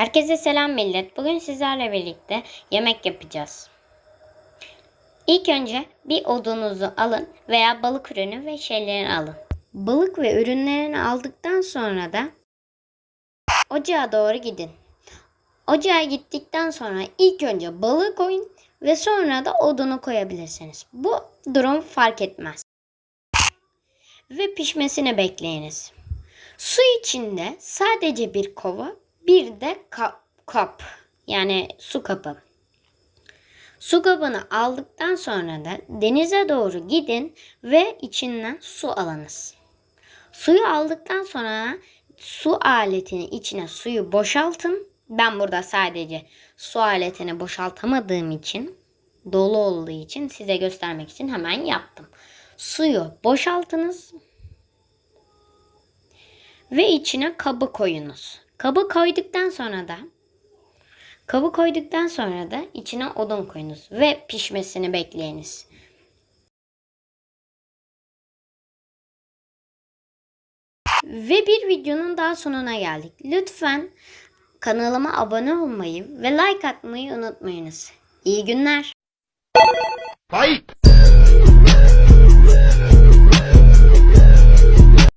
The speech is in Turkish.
Herkese selam millet. Bugün sizlerle birlikte yemek yapacağız. İlk önce bir odunuzu alın veya balık ürünü ve şeylerini alın. Balık ve ürünlerini aldıktan sonra da ocağa doğru gidin. Ocağa gittikten sonra ilk önce balığı koyun ve sonra da odunu koyabilirsiniz. Bu durum fark etmez. Ve pişmesini bekleyiniz. Su içinde sadece bir kova, bir de ka- kap yani su kabı. Su kabını aldıktan sonra da denize doğru gidin ve içinden su alınız. Suyu aldıktan sonra su aletinin içine suyu boşaltın. Ben burada sadece su aletini boşaltamadığım için dolu olduğu için size göstermek için hemen yaptım. Suyu boşaltınız ve içine kabı koyunuz. Kabı koyduktan sonra da kabı koyduktan sonra da içine odun koyunuz ve pişmesini bekleyiniz. Ve bir videonun daha sonuna geldik. Lütfen kanalıma abone olmayı ve like atmayı unutmayınız. İyi günler. Fight!